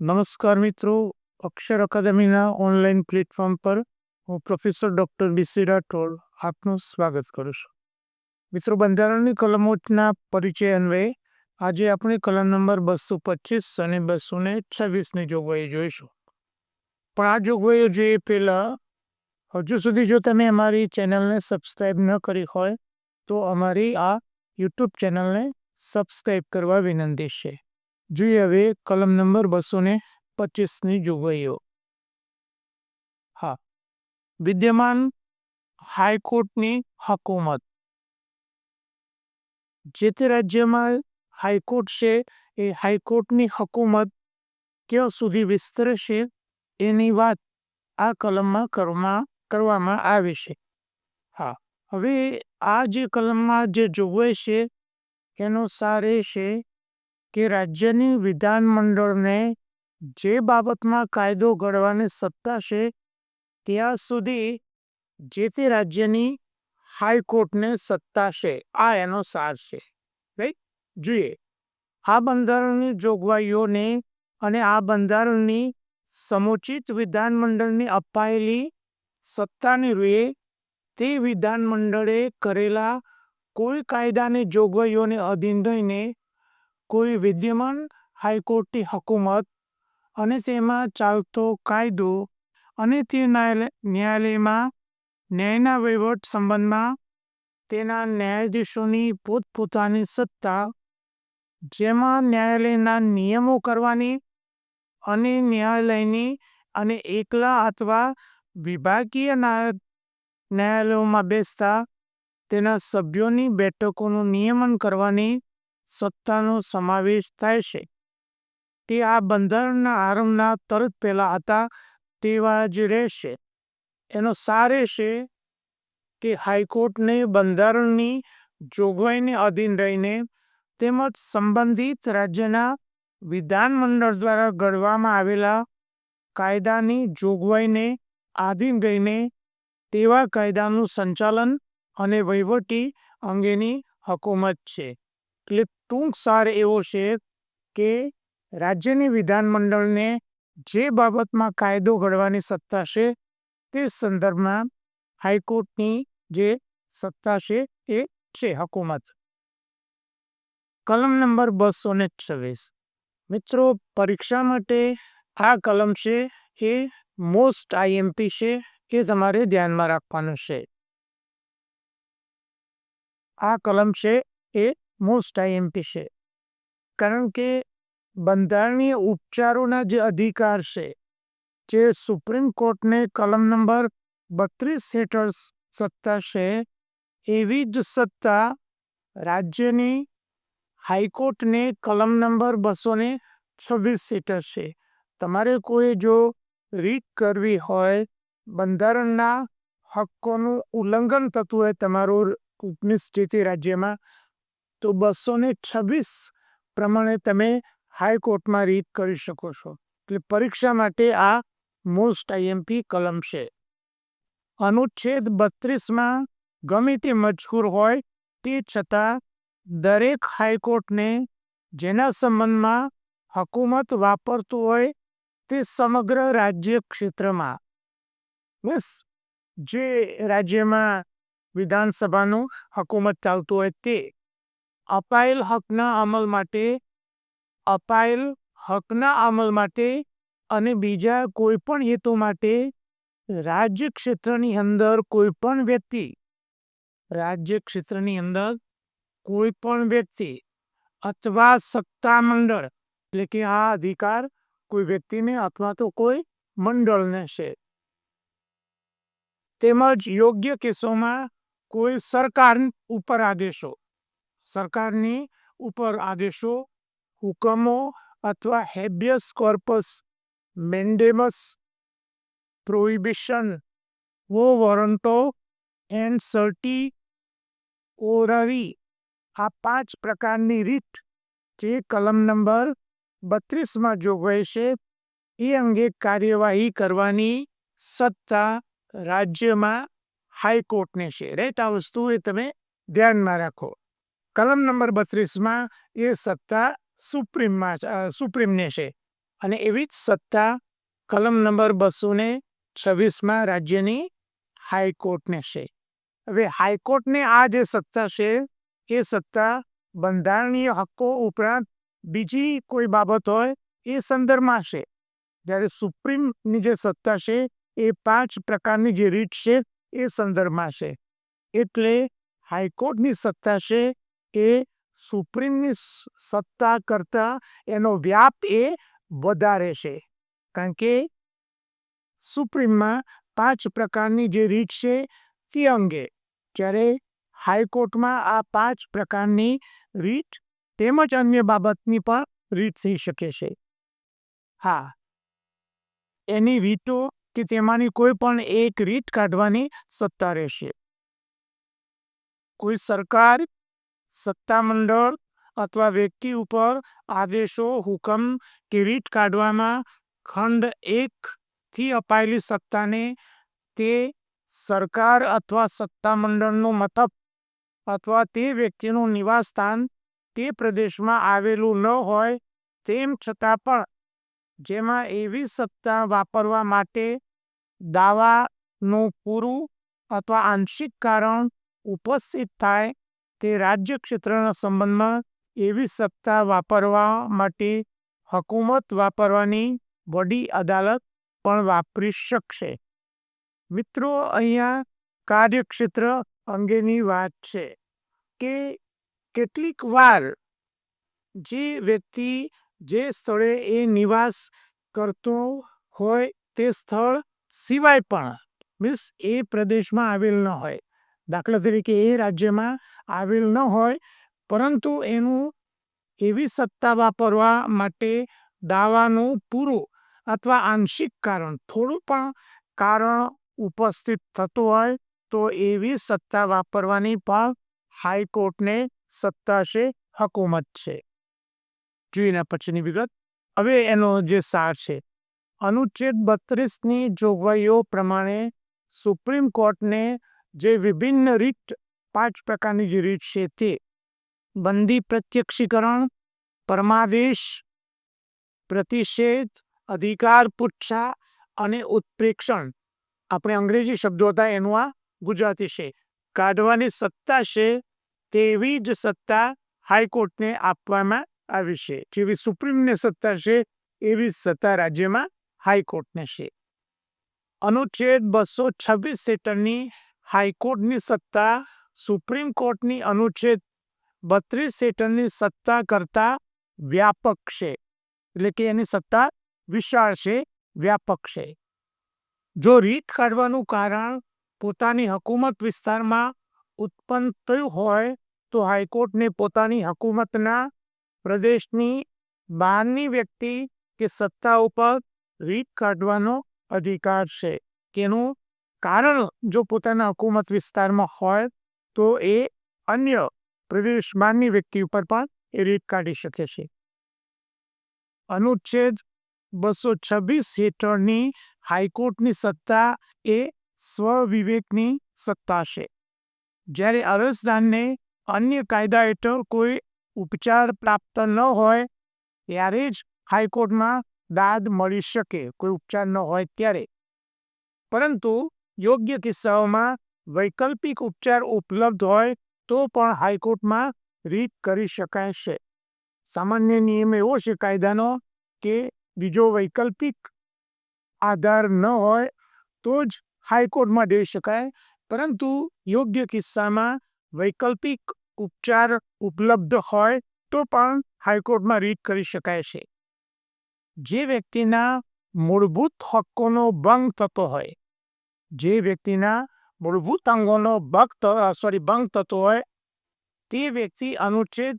નમસ્કાર મિત્રો અક્ષર અકાદમીના online platform પર હું પ્રોફેસર ડૉક્ટર બીસી રાઠોડ આપનું સ્વાગત કરું છું મિત્રો બંધારણની કલમોના પરિચય અન્વયે આજે આપણે કલમ નંબર બસો પચીસ અને બસો ને છવ્વીસની જોગવાઈ જોઈશું પણ આ જોગવાઈઓ જોઈએ પહેલાં હજુ સુધી જો તમે અમારી ચેનલને સબસ્ક્રાઈબ ન કરી હોય તો અમારી આ યુટ્યુબ ચેનલને સબસ્ક્રાઈબ કરવા વિનંતી છે જોઈએ હવે કલમ નંબર બસો ને પચીસની જોગવાઈઓ. હા, વિદ્યમાન હાઈકોર્ટની હકુમત. જે તે રાજ્યમાં હાઈકોર્ટ છે, એ હાઈકોર્ટની હકુમત ક્યાં સુધી વિસ્તરશે, એની વાત આ કલમમાં કરવામાં કરવામાં આવી છે. હા, હવે આ જે કલમમાં જે જોગવાઈ છે, એનો સાર છે કે રાજ્યની વિધાનમંડળને જે બાબતમાં કાયદો ઘડવાની સત્તા છે, ત્યાં સુધી જે તે રાજ્યની હાઈકોર્ટને સત્તા છે, આ એનો સાર છે. રાઈટ? જોઈએ. આ બંધારણની જોગવાઈઓને અને આ બંધારણની સમુચિત વિધાનમંડળની અપાયેલી સત્તાની રૂએ તે વિધાનમંડળે કરેલા કોઈ કાયદાની જોગવાઈઓને અધીન રહીને કોઈ વિદ્યમાન હાઈકોર્ટની હકુમત અને તેમાં ચાલતો કાયદો અને તે ન્યાયાલયમાં ન્યાયના વહીવટ સંબંધમાં તેના ન્યાયાધીશોની પોતપોતાની સત્તા, જેમાં ન્યાયાલયના નિયમો કરવાની અને ન્યાયાલયની અને એકલા અથવા વિભાગીય ન્યાયાલયોમાં બેસતા તેના સભ્યોની બેઠકોનું નિયમન કરવાની સત્તાનો સમાવેશ થાય છે. તે આ બંધારણના આરંભના તરત પહેલાં હતા તેવા જ રહેશે. એનો સાર છે કે હાઈકોર્ટને બંધારણની જોગવાઈને અધીન રહીને તેમજ સંબંધિત રાજ્યના વિધાનમંડળ દ્વારા ઘડવામાં આવેલા કાયદાની જોગવાઈને આધીન રહીને તેવા કાયદાનું સંચાલન અને વહીવટી અંગેની હકુમત છે. એટલે ટૂંક સાર એવો છે કે રાજ્યની વિધાનમંડળને જે બાબતમાં કાયદો ઘડવાની સત્તા છે તે સંદર્ભમાં હાઈકોર્ટની જે સત્તા છે એ છે હકુમત. કલમ નંબર બસો ને છવ્વીસ. મિત્રો, પરીક્ષા માટે આ કલમ છે એ મોસ્ટ આઈએમપી છે એ તમારે ધ્યાનમાં રાખવાનું છે. આ કલમ છે એ મોસ્ટ આઈએમપી છે. કારણ કે બંધારણીય ઉપચારોના જે અધિકાર છે, જે સુપ્રીમ કોર્ટને કલમ નંબર બત્રીસ હેઠળ સત્તા છે, એવી જ સત્તા રાજ્યની હાઈકોર્ટને કલમ નંબર બસો ને છવ્વીસ હેઠળ છે. તમારે કોઈ જો રીત કરવી હોય, બંધારણના હક્કોનું ઉલ્લંઘન થતું હોય તમારું ઉપનિષ્ઠિતિ રાજ્યમાં તો બસો ને છવ્વીસ પ્રમાણે તમે હાઈકોર્ટમાં રીટ કરી શકો છો. એટલે પરીક્ષા માટે આ મોસ્ટ આઈએમપી કલમ છે. અનુચ્છેદ બત્રીસમાં ગમે તે મજકૂર હોય તે છતાં દરેક હાઈકોર્ટને જેના સંબંધમાં હકુમત વાપરતું હોય તે સમગ્ર રાજ્ય ક્ષેત્રમાં. બસ, જે રાજ્યમાં વિધાનસભાનું હકુમત ચાલતું હોય તે અપાયેલ હકના અમલ માટે, અપાયેલ હકના અમલ માટે અને બીજા કોઈ પણ હેતુ માટે રાજ્ય ક્ષેત્રની અંદર કોઈ પણ વ્યક્તિ, રાજ્ય ક્ષેત્રની અંદર કોઈ પણ વ્યક્તિ અથવા સત્તા મંડળ, એટલે કે આ અધિકાર કોઈ વ્યક્તિને અથવા તો કોઈ મંડળને છે. તેમજ યોગ્ય કેસોમાં કોઈ સરકાર ઉપર આદેશો. સરકારની ઉપર આદેશો, હુકમો અથવા હેબિયસ કોર્પસ, મેન્ડેમસ, પ્રોહિબિશન, વો વોરંટો એન્ડ સર્ટી ઓરવી આ પાંચ પ્રકારની રીટ જે કલમ નંબર બત્રીસમાં જોગવાઈ છે, એ અંગે કાર્યવાહી કરવાની સત્તા રાજ્યમાં હાઈકોર્ટને છે. રાઈટ આ વસ્તુ એ તમે ધ્યાનમાં રાખો. કલમ નંબર બત્રીસમાં એ સત્તા સુપ્રીમમાં સુપ્રીમને છે. અને એવી જ સત્તા કલમ નંબર બસો ને છવ્વીસમાં રાજ્યની હાઈકોર્ટને છે. હવે હાઈકોર્ટને આ જે સત્તા છે, એ સત્તા બંધારણીય હક્કો ઉપરાંત બીજી કોઈ બાબત હોય, એ સંદર્ભમાં છે. જ્યારે સુપ્રીમની જે સત્તા છે, એ પાંચ પ્રકારની જે રીત છે, એ સંદર્ભમાં છે. એટલે હાઈકોર્ટની સત્તા છે એ સુપ્રીમની સત્તા કરતાં એનો વ્યાપ એ વધારે છે. કારણ કે સુપ્રીમમાં પાંચ પ્રકારની જે રીત છે તે અંગે જ્યારે હાઈકોર્ટમાં આ પાંચ પ્રકારની રીત તેમજ અન્ય બાબતની પણ રીત થઈ શકે છે. હા, એની રીટો કે તેમાંની કોઈ પણ એક રીત કાઢવાની સત્તા રહેશે. કોઈ સરકાર સત્તામંડળ અથવા વ્યક્તિ ઉપર આદેશો, હુકમ કે રીત કાઢવામાં ખંડ એકથી અપાયેલી સત્તાને તે સરકાર અથવા સત્તામંડળનું મથક અથવા તે વ્યક્તિનું નિવાસસ્થાન તે પ્રદેશમાં આવેલું ન હોય તેમ છતાં પણ જેમાં એવી સત્તા વાપરવા માટે દાવાનું પૂરું અથવા આંશિક કારણ ઉપસ્થિત થાય તે રાજ્ય ક્ષેત્રના સંબંધમાં એવી સત્તા વાપરવા માટે હકુમત વાપરવાની વડી અદાલત પણ વાપરી શકશે. મિત્રો, અહીંયા કાર્યક્ષેત્ર અંગેની વાત છે કે કેટલીક વાર જે વ્યક્તિ જે સ્થળે એ નિવાસ કરતો હોય તે સ્થળ સિવાય પણ મીન્સ એ પ્રદેશમાં આવેલ ન હોય. દાખલા તરીકે એ રાજ્યમાં આવેલ ન હોય, પરંતુ એનું એવી સત્તા વાપરવા માટે દાવાનું પૂરું અથવા આંશિક કારણ, થોડું પણ કારણ ઉપસ્થિત થતું હોય તો એવી સત્તા વાપરવાની પણ હાઈકોર્ટને સત્તા છે, હકુમત છે. જોઈને પછીની વિગત. હવે એનો જે સાર છે. અનુચ્છેદ બત્રીસની જોગવાઈઓ પ્રમાણે સુપ્રીમ કોર્ટને જે વિભિન્ન રીત પાંચ પ્રકારની જે રીત છે તે. બંદી પ્રત્યક્ષીકરણ, પરમાદેશ, પ્રતિષેધ, અધિકાર પુચ્છા અને ઉત્પ્રેક્ષણ. આપણે અંગ્રેજી શબ્દો હતા એનું આ ગુજરાતી છે. કાઢવાની સત્તા છે તેવી જ સત્તા હાઈકોર્ટને આપવામાં આવી છે. જેવી સુપ્રીમને સત્તા છે એવી સત્તા રાજ્યમાં હાઈકોર્ટને છે. અનુચ્છેદ બસો છવ્વીસ હેઠળની હાઈકોર્ટની સત્તા, સુપ્રીમ કોર્ટની અનુચ્છેદ બત્રીસ હેઠળની સત્તા કરતા વ્યાપક છે. એટલે કે એની સત્તા વિશાળ છે, વ્યાપક છે. જો રીત કાઢવાનું કારણ પોતાની હકુમત વિસ્તારમાં ઉત્પન્ન થયું હોય, તો હાઈકોર્ટને પોતાની હકુમતના પ્રદેશની બહારની વ્યક્તિ કે સત્તા ઉપર રીત કાઢવાનો અધિકાર છે કેનું કારણ જો પોતાના હકુમત વિસ્તારમાં હોય, તો એ અન્ય પ્રદેશ બહારની વ્યક્તિ ઉપર પણ એ રીત કાઢી શકે છે. અનુચ્છેદ બસો છવ્વીસ હેઠળની હાઈકોર્ટની સત્તા એ સ્વવિવેકની સત્તા છે. જ્યારે અરજદારને અન્ય કાયદા હેઠળ કોઈ ઉપચાર પ્રાપ્ત ન હોય, ત્યારે જ હાઈકોર્ટમાં દાદ મળી શકે, કોઈ ઉપચાર ન હોય ત્યારે. પરંતુ યોગ્ય કિસ્સાઓમાં વૈકલ્પિક ઉપચાર ઉપલબ્ધ હોય તો પણ હાઈકોર્ટમાં રીત કરી શકાય છે. સામાન્ય નિયમ એવો છે કાયદાનો કે બીજો વૈકલ્પિક આધાર ન હોય તો જ હાઈકોર્ટમાં જઈ શકાય, પરંતુ યોગ્ય કિસ્સામાં વૈકલ્પિક ઉપચાર ઉપલબ્ધ હોય તો પણ હાઈકોર્ટમાં રીટ કરી શકાય છે. જે વ્યક્તિના મૂળભૂત હક્કોનો ભંગ થતો હોય જે વ્યક્તિના મૂળભૂત અંગોનો ભક્ત સોરી ભંગ થતો હોય, તે વ્યક્તિ અનુચ્છેદ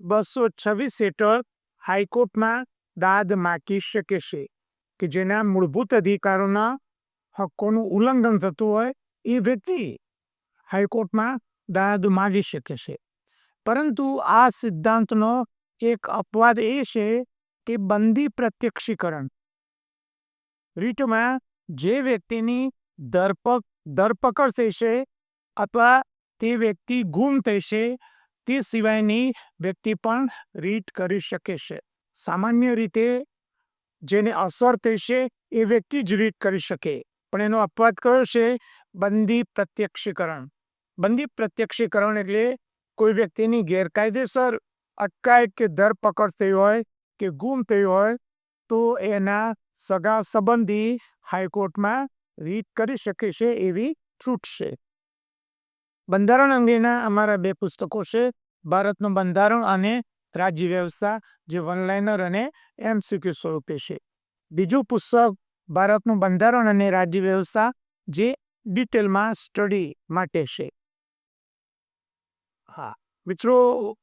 બસો છવ્વીસ હેઠળ હાઈકોર્ટમાં દાદ માગી શકે છે કે જેના મૂળભૂત અધિકારોના હક્કોનું ઉલ્લંઘન થતું હોય, એ વ્યક્તિ હાઈકોર્ટમાં દાદ માગી શકે છે. પરંતુ આ સિદ્ધાંતનો એક અપવાદ એ છે કે બંદી પ્રત્યક્ષીકરણ. રીટમાં જે વ્યક્તિની ધરપક ધરપકડ થશે અથવા તે વ્યક્તિ ગુમ થશે તે સિવાયની વ્યક્તિ પણ રીટ કરી શકે છે. સામાન્ય રીતે જેને અસર થશે એ વ્યક્તિ જ રીટ કરી શકે. પણ એનો અપવાદ કયો છે? બંદી પ્રત્યક્ષીકરણ. બંદી પ્રત્યક્ષીકરણ એટલે કોઈ વ્યક્તિની ગેરકાયદેસર અટકાયત કે ધરપકડ થઈ હોય કે ગુમ થઈ હોય, તો એના સગા સંબંધી હાઈકોર્ટમાં રીટ કરી શકે છે એવી છૂટ છે. બંધારણ અંગેના અમારા બે પુસ્તકો છે, ભારતનું બંધારણ અને રાજ્ય વ્યવસ્થા, જે વનલાઇનર અને એમસીક્યુ સ્વરૂપે છે. બીજું પુસ્તક, ભારતનું બંધારણ અને રાજ્ય વ્યવસ્થા, જે ડિટેલમાં સ્ટડી માટે છે. હા, મિત્રો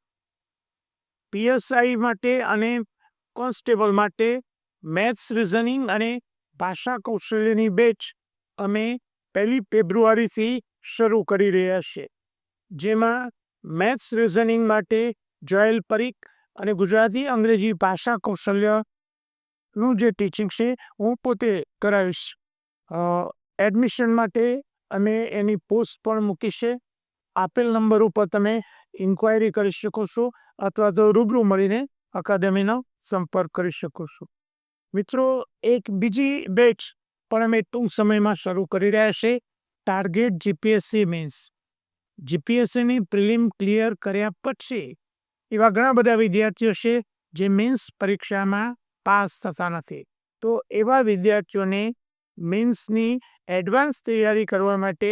પીએસઆઈ માટે અને કોન્સ્ટેબલ માટે મેથ્સ રિઝનિંગ અને ભાષા કૌશલ્યની બેચ અમે પહેલી ફેબ્રુઆરીથી શરૂ કરી રહ્યા છીએ જેમાં મેથ્સ રિઝનિંગ માટે જોયેલ પરીખ અને ગુજરાતી અંગ્રેજી ભાષા કૌશલ્યનું જે ટીચિંગ છે, હું પોતે કરાવીશ. એડમિશન માટે અમે એની પોસ્ટ પણ મૂકી છે. આપેલ નંબર ઉપર તમે ઇન્ક્વાયરી કરી શકો છો અથવા તો રૂબરૂ મળીને અકાદમીનો સંપર્ક કરી શકો છો. મિત્રો, એક બીજી બેચ પણ અમે ટૂંક સમયમાં શરૂ કરી રહ્યા છે. ટાર્ગેટ જીપીએસસી મીન્સ જીપીએસસીની પ્રિલિમ ક્લિયર કર્યા પછી એવા ઘણા બધા વિદ્યાર્થીઓ છે જે મીન્સ પરીક્ષામાં પાસ થતા નથી. તો એવા વિદ્યાર્થીઓને મીન્સની એડવાન્સ તૈયારી કરવા માટે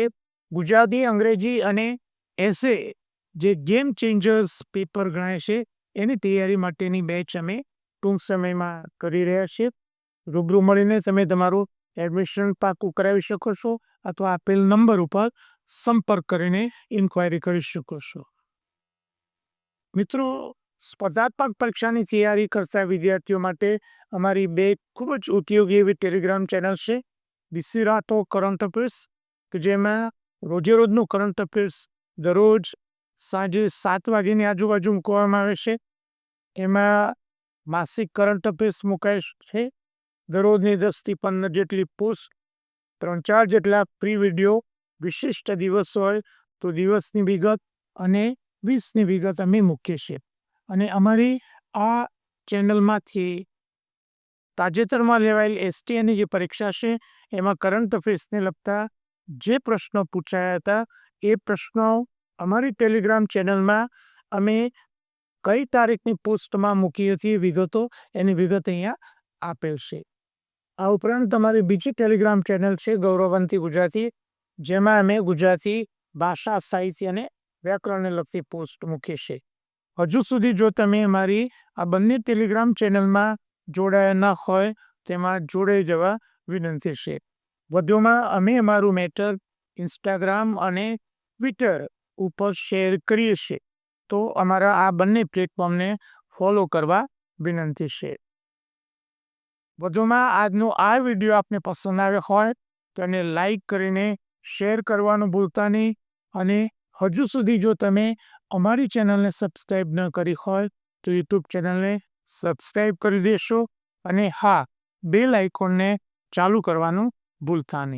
ગુજરાતી, અંગ્રેજી અને એસે જે ગેમ ચેન્જર્સ પેપર ગણાય છે, એની તૈયારી માટેની બેચ અમે ટૂંક સમયમાં કરી રહ્યા છીએ. રૂબરૂ મળીને તમે તમારું એડમિશન પાકું કરાવી શકો છો અથવા આપેલ નંબર ઉપર સંપર્ક કરીને ઇન્ક્વાયરી કરી શકો છો. મિત્રો, સ્પર્ધાત્મક પરીક્ષાની તૈયારી કરતા વિદ્યાર્થીઓ માટે અમારી બે ખૂબ જ ઉપયોગી એવી ટેલિગ્રામ ચેનલ છે. બીસી રાતો કરંટ અફેર્સ કે જેમાં રોજે રોજનું કરંટ અફેર્સ દરરોજ સાંજે સાત વાગ્યાની આજુબાજુ મૂકવામાં આવે છે. એમાં માસિક કરંટ અફેર્સ મુકાય છે. દરરોજની દસથી પંદર જેટલી પોસ્ટ ત્રણ ચાર જેટલા પ્રી વીડિયો વિશિષ્ટ દિવસ હોય તો દિવસની વિગત અને વીસની વિગત અમે મૂકીએ છીએ. અને અમારી આ ચેનલમાંથી તાજેતરમાં લેવાયેલ એસટીએની જે પરીક્ષા છે, એમાં કરંટ અફેર્સને લગતા જે પ્રશ્નો પૂછાયા હતા, એ પ્રશ્નો અમારી ટેલિગ્રામ ચેનલમાં અમે કઈ તારીખની પોસ્ટમાં મૂકી હતી વિગતો, એની વિગત અહીંયા આપેલ છે. આ ઉપરાંત તમારી બીજી ટેલિગ્રામ ચેનલ છે ગૌરવંતી ગુજરાતી, જેમાં અમે ગુજરાતી ભાષા, સાહિત્ય અને વ્યાકરણને લગતી પોસ્ટ મૂકી છે હજુ સુધી જો તમે અમારી આ બંને ટેલિગ્રામ ચેનલમાં જોડાયા ન હોય, તેમાં જોડાઈ જવા વિનંતી છે. વધુમાં અમે અમારું મેટર ઇન્સ્ટાગ્રામ અને ટ્વિટર ઉપર શેર કરીએ છીએ, તો અમારા આ બંને પ્લેટફોર્મને ફોલો કરવા વિનંતી છે. વધુમાં આજનો આ વીડિયો આપને પસંદ આવ્યો હોય તો એને લાઈક કરીને, શેર કરવાનું ભૂલતા નહીં અને હજુ સુધી જો તમે અમારી ચેનલને સબસ્ક્રાઈબ ન કરી હોય તો યુટ્યુબ ચેનલને સબસ્ક્રાઈબ કરી દેશો અને હા, બેલ આઇકોનને ચાલુ કરવાનું ભૂલતા નહીં.